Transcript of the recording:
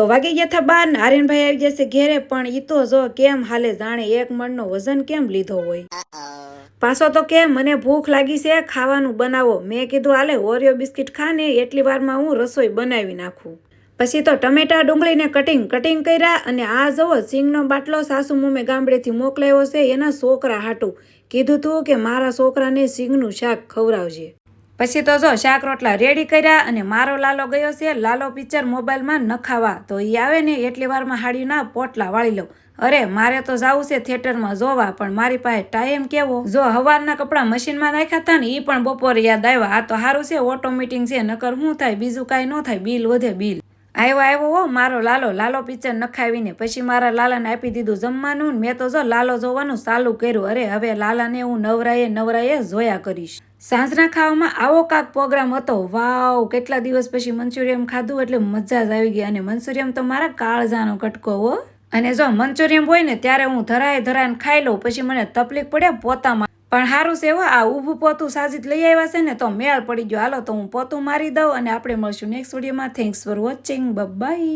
તો વાગી ગયા હતા બાર ને આર્યનભાઈ આવી જશે ઘેરે, પણ ઈ તો જો કેમ હાલે જાણે એક મણનો વજન કેમ લીધો હોય? પાછો તો કે મને ભૂખ લાગી છે, ખાવાનું બનાવો. મેં કીધું, હાલે, ઓરિયો બિસ્કિટ ખા ને, એટલી વારમાં હું રસોઈ બનાવી નાખું. પછી તો ટમેટા ડુંગળીને કટિંગ કટિંગ કર્યા અને આ જુઓ, સિંગનો બાટલો સાસુ મમ્મી ગામડેથી મોકલાયો છે, એના છોકરા હાટું. કીધું તું કે મારા છોકરાને સિંગનું શાક ખવડાવજે. પછી તો જો શાક રોટલા રેડી કર્યા અને મારો લાલો ગયો છે, લાલો પિક્ચર મોબાઈલમાં નખાવા. તો એ આવે ને એટલી વારમાં હાડીના પોટલા વાળી લઉં. અરે, મારે તો જાવું છે થિયેટરમાં જોવા, પણ મારી પાસે ટાઈમ કેવો? જો હવારના કપડાં મશીનમાં નાખ્યા હતા ને એ પણ બપોરે યાદ આવ્યા. આ તો સારું છે ઓટો મીટિંગ છે, નકર શું થાય, બીજું કાંઈ ન થાય, બિલ વધે બિલ. આવ્યો આવ્યો હો, મારો લાલો લાલો પિક્ચર નખાવીને પછી મારા લાલાને આપી દીધું જમવાનું મેં તો જો લાલો જોવાનું ચાલુ કર્યું. અરે, હવે લાલાને હું નવરાએ નવરાએ જોયા કરીશ. સાંજના ખાવામાં આવો કાક પ્રોગ્રામ હતો. વાવ, કેટલા દિવસ પછી મંચુરિયમ ખાધું એટલે મજા જ આવી ગઈ. અને મંચુરિયમ તો મારા કાળજાનો કટકો હો. અને જો મંચુરિયમ હોય ને ત્યારે હું ધરાય ધરાઈને ખાઈ લઉં. પછી મને તકલીફ પડે પોતામાં. પણ સારું છે એવો આ ઊભું પોતું સાજીદ લઈ આવ્યા છે ને તો મેળ પડી ગયો. હાલો તો હું પોતું મારી દઉં અને આપણે મળશું નેક્સ્ટ વિડીયોમાં થેન્ક્સ ફોર વોચિંગ બાય